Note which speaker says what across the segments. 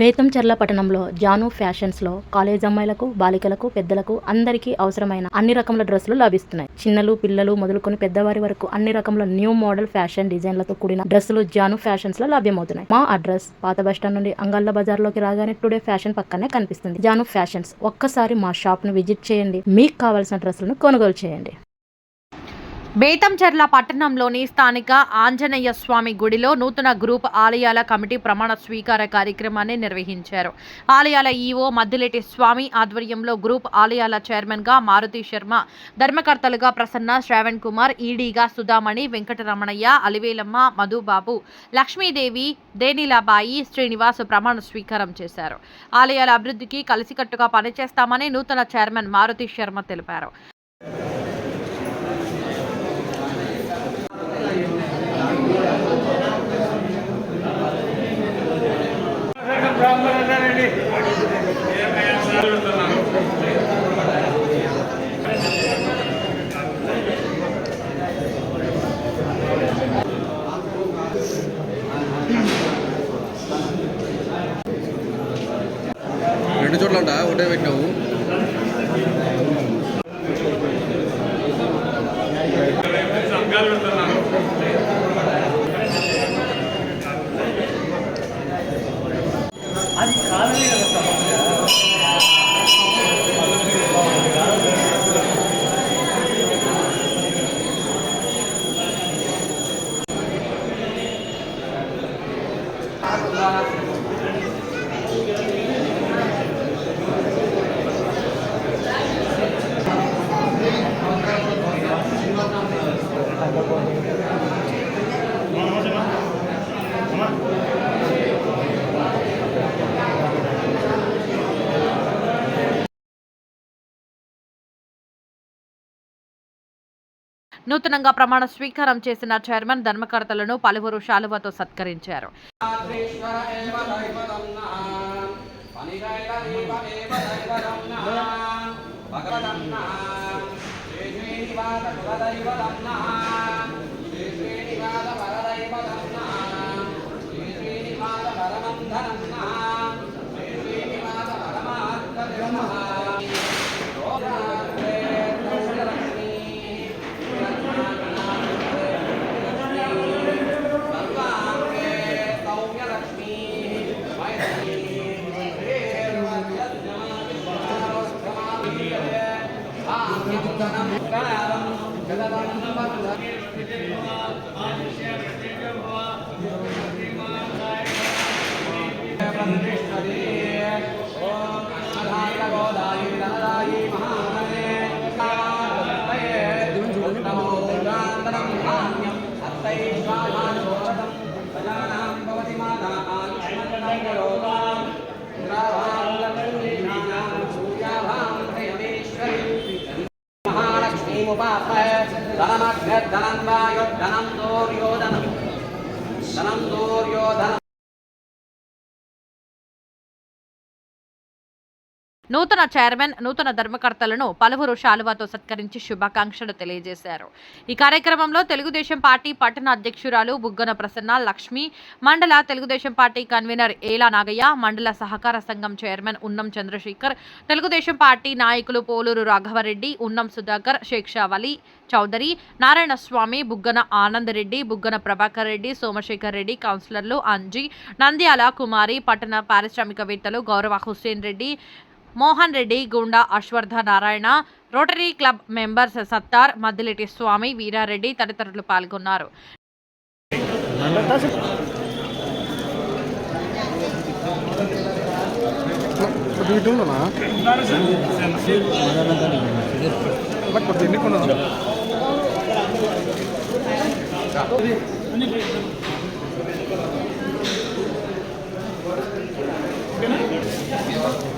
Speaker 1: బేతంచెర్ల పట్టణంలో జాను ఫ్యాషన్స్లో కాలేజ్ అమ్మాయిలకు బాలికలకు పెద్దలకు అందరికీ అవసరమైన అన్ని రకముల డ్రెస్సులు లభిస్తున్నాయి. చిన్నలు పిల్లలు మొదలుకొని పెద్దవారి వరకు అన్ని రకముల న్యూ మోడల్ ఫ్యాషన్ డిజైన్లతో కూడిన డ్రెస్సులు జాను ఫ్యాషన్స్లో లభ్యమవుతున్నాయి. మా అడ్రస్ పాత బస్టాండ్ నుండి అంగళ్ళ బజార్లోకి రాగానే టుడే ఫ్యాషన్ పక్కనే కనిపిస్తుంది. జాను ఫ్యాషన్స్ ఒక్కసారి మా షాప్ను విజిట్ చేయండి. మీకు కావాల్సిన డ్రెస్సులను కొనుగోలు చేయండి.
Speaker 2: బేతంచెర్ల పట్టణంలోని స్థానిక ఆంజనేయ స్వామి గుడిలో నూతన గ్రూప్ ఆలయాల కమిటీ ప్రమాణ స్వీకార కార్యక్రమాన్ని నిర్వహించారు. ఆలయాల ఈవో మద్దిలేటి స్వామి ఆధ్వర్యంలో గ్రూప్ ఆలయాల చైర్మన్గా మారుతి శర్మ ధర్మకర్తలుగా ప్రసన్న శ్రావణ్ కుమార్ ఈడీగా సుధామణి వెంకటరమణయ్య అలివేలమ్మ మధుబాబు లక్ష్మీదేవి దేనిలాబాయి శ్రీనివాస్ ప్రమాణ స్వీకారం చేశారు. ఆలయాల అభివృద్ధికి కలిసికట్టుగా పనిచేస్తామని నూతన చైర్మన్ మారుతి శర్మ తెలిపారు.
Speaker 3: né?
Speaker 2: నూతనంగా ప్రమాణ స్వీకారం చేసిన చైర్మన్ ధర్మకర్తలను పలువురు శాలువతో సత్కరించారు.
Speaker 4: మహాలక్ష్మీముపాసయ ధనమగ్ధనం వాయుధనం దూర్యోధనం ధనం దూర్యోధనం
Speaker 2: నూతన చైర్మన్ నూతన ధర్మకర్తలను పలువురు శాలువాతో సత్కరించి శుభాకాంక్షలు తెలియజేశారు. ఈ కార్యక్రమంలో తెలుగుదేశం పార్టీ పట్టణ అధ్యక్షురాలు బుగ్గన ప్రసన్న లక్ష్మి మండల తెలుగుదేశం పార్టీ కన్వీనర్ ఏలా నాగయ్య మండల సహకార సంఘం చైర్మన్ ఉన్నం చంద్రశేఖర్ తెలుగుదేశం పార్టీ నాయకులు పోలూరు రాఘవరెడ్డి ఉన్నం సుధాకర్ షేక్షావలి చౌదరి నారాయణ స్వామి బుగ్గన ఆనంద్ రెడ్డి బుగ్గన ప్రభాకర్ రెడ్డి సోమశేఖర్ రెడ్డి కౌన్సిలర్లు అంజీ నంద్యాల కుమారి పట్టణ పారిశ్రామికవేత్తలు గౌరవ Hussain Reddy Mohan Reddy Gunda Ashwardha Narayana rotary club members Sattar Maddileti Swamy Veerareddy తదితరులు పాల్గొన్నారు
Speaker 3: Thank you.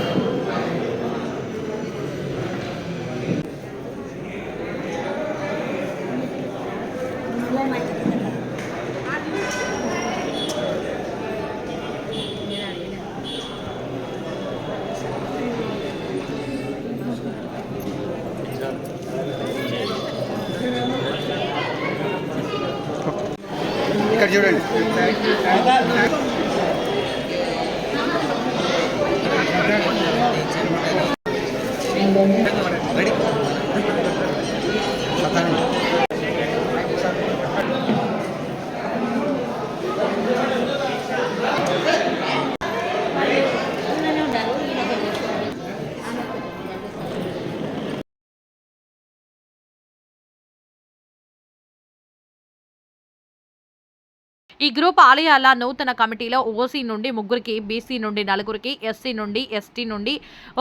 Speaker 3: రెడీ
Speaker 2: ఈ గ్రూప్ ఆలయాల నూతన కమిటీలో ఓసీ నుండి ముగ్గురికి బీసీ నుండి నలుగురికి ఎస్సీ నుండి ఎస్టీ నుండి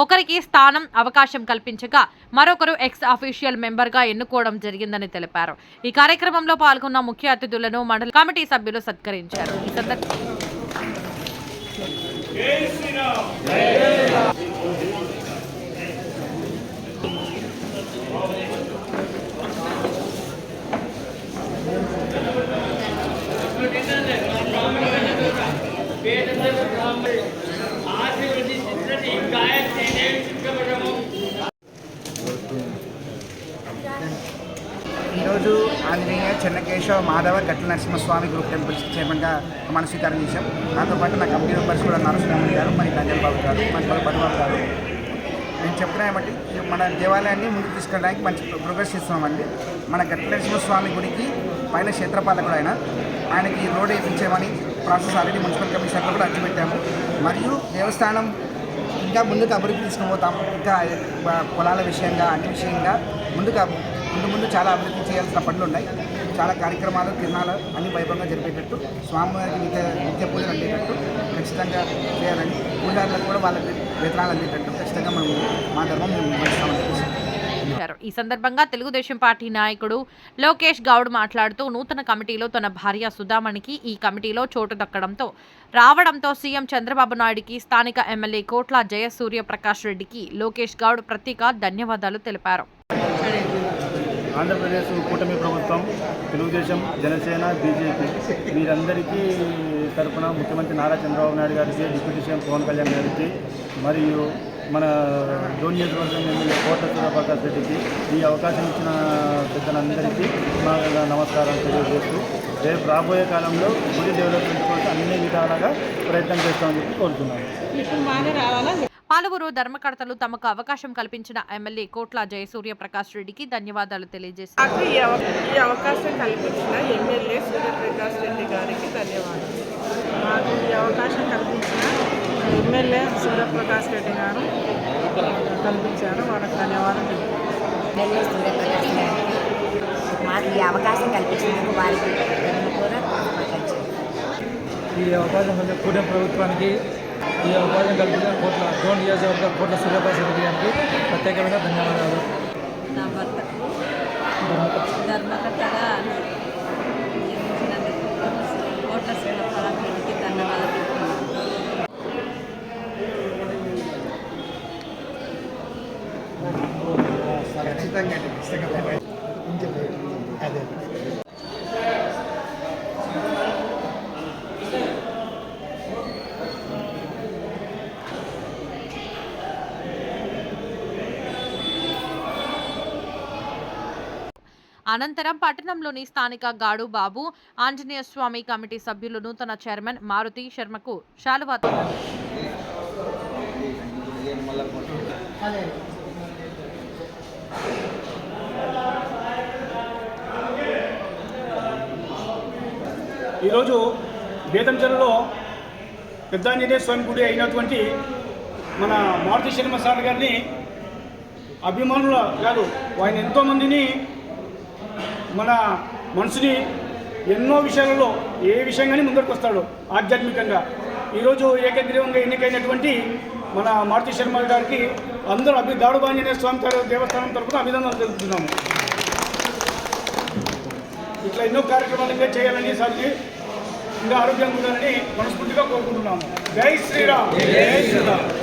Speaker 2: ఒకరికి స్థానం అవకాశం కల్పించగా మరొకరు ఎక్స్ అఫీషియల్ మెంబర్గా ఎన్నుకోవడం జరిగిందని తెలిపారు. ఈ కార్యక్రమంలో పాల్గొన్న ముఖ్య అతిథులను మండల కమిటీ సభ్యులు సత్కరించారు. ఈ సందర్భంగా
Speaker 5: ఈరోజు ఆంజనేయ చెన్నకేశవ మాధవ గట్ల నరసింహస్వామి గ్రూప్ టెంపుల్స్ చైర్మన్గా మన స్వీకారం చేశాం. దాంతోపాటు పాటు నా కమిటీ మెంబర్స్ కూడా నరసింహమణి గారు మరి నంజల్ బాబు గారు మన పద్మబాబు గారు. నేను చెప్తున్నాను బట్టి మన దేవాలయాన్ని ముందుకు తీసుకెళ్ళడానికి మంచి ప్రోగ్రెస్ చేస్తున్నామండి. మన గట్ల నరసింహస్వామి గుడికి పైన క్షేత్రపాలకుడు ఆయన. ఆయనకి రోడ్ వేయించామని ప్రాసెస్ ఆల్రెడీ మున్సిపల్ కమిషనర్లో కూడా అర్జీ పెట్టాము. మరియు దేవస్థానం ఇంకా ముందుకు అభివృద్ధి తీసుకుపోతాం. ఇంకా పొలాల విషయంగా అన్ని విషయంగా ముందుకు ముందు ముందు చాలా అభివృద్ధి చేయాల్సిన పనులు ఉన్నాయి. చాలా కార్యక్రమాలు తిరణాలు అన్ని వైభవంగా జరిపేటట్టు స్వామివారికి నిత్య నిత్య పూజలు అందేటట్టు ఖచ్చితంగా చేయాలని పూజారులకు కూడా వాళ్ళకి వేతనాలు అందేటట్టు ఖచ్చితంగా మనం మా ధర్మం మేము నిర్వహిస్తామని చెప్పేసి
Speaker 2: ఈ సందర్భంగా తెలుగుదేశం పార్టీ నాయకుడు లోకేష్ గౌడ్ మాట్లాడుతూ నూతన కమిటీలో తన భార్య సుధామణికి ఈ కమిటీలో చోటు దక్కడంతో రావడంతో సీఎం చంద్రబాబు నాయుడికి స్థానిక ఎమ్మెల్యే కోట్ల జయసూర్య ప్రకాష్ రెడ్డికి లోకేష్ గౌడ్ ప్రత్యేక ధన్యవాదాలు తెలిపారు.
Speaker 6: ఆంధ్రప్రదేశ్ కూటమి ప్రభుత్వం తెలుగుదేశం జనసేన బీజేపీ వీరందరికీ తరఫున ముఖ్యమంత్రి నారా చంద్రబాబు నాయుడు గారికి డిప్యూటీ సీఎం పవన్ కళ్యాణ్ గారికి మరియు మన జోన్ నియోజకవర్గం ఎమ్మెల్యే కోట సూర్యప్రకాష్ రెడ్డికి ఈ అవకాశం ఇచ్చిన పెద్దలందరికీ మా నమస్కారం తెలియజేస్తూ రేపు రాబోయే కాలంలో గుడి డెవలప్మెంట్ కోసం అన్ని విధాలుగా ప్రయత్నం చేస్తామని చెప్పి కోరుతున్నాను.
Speaker 2: పలువురు ధర్మకర్తలు తమకు అవకాశం కల్పించిన ఎమ్మెల్యే కోట్ల జయసూర్య ప్రకాష్ రెడ్డికి ధన్యవాదాలు తెలియజేశారు.
Speaker 7: ఈ అవకాశం కల్పించిన ఎమ్మెల్యే సూర్యప్రకాష్ రెడ్డి గారికి ధన్యవాదాలు నాకు ఈ అవకాశం కల్పించిన ఎమ్మెల్యే సూర్యప్రకాష్ రెడ్డి గారు కల్పించారు వాళ్ళకి ధన్యవాదాలు
Speaker 8: ఎమ్మెల్యే సూర్యప్రకాష్ గారికి మాకు ఈ అవకాశం కల్పించినందుకు వారికి కూడా.
Speaker 9: ఈ అవకాశం కల్పించిన కూటమి ప్రభుత్వానికి ఈ అవకాశం కల్పించిన కోట్ల జోన్ నియోజకవర్గ కోట్ల సూర్యప్రకాశ్ రెడ్డి గారికి ప్రత్యేకమైన ధన్యవాదాలు
Speaker 10: నా భర్తకు ధర్మకర్తగా కోట్ల శివఫలానికి ధన్యవాదాలు తెలుపుతున్నాను.
Speaker 5: ఖచ్చితంగా అదే.
Speaker 2: అనంతరం పట్టణంలోని స్థానిక గాడు బాబు ఆంజనేయ స్వామి కమిటీ సభ్యులు నూతన చైర్మన్ మారుతి శర్మకు శాలువాతో.
Speaker 6: ఈరోజు బేతంచెరలో పెద్దాంజనేయ స్వామి గుడి అయినటువంటి మన మారుతి శర్మ సార్ గారిని అభిమానుల కాదు ఆయన ఎంతోమందిని మన మనసుని ఎన్నో విషయాలలో ఏ విషయంగానే ముందరికి వస్తాడు ఆధ్యాత్మికంగా. ఈరోజు ఏకగ్రీవంగా ఎన్నికైనటువంటి మన మారుతి శర్మ గారికి అందరూ అభి దాడుబాంజనేయ స్వామి దేవస్థానం తరఫున అభినందనలు తెలుపుతున్నాము. ఇట్లా ఎన్నో కార్యక్రమాలు ఇంకా చేయాలని సార్కి ఇంకా ఆరోగ్యంగా ఉండాలని మనస్ఫూర్తిగా కోరుకుంటున్నాము. జై శ్రీరామ్. జై శ్రీరామ్.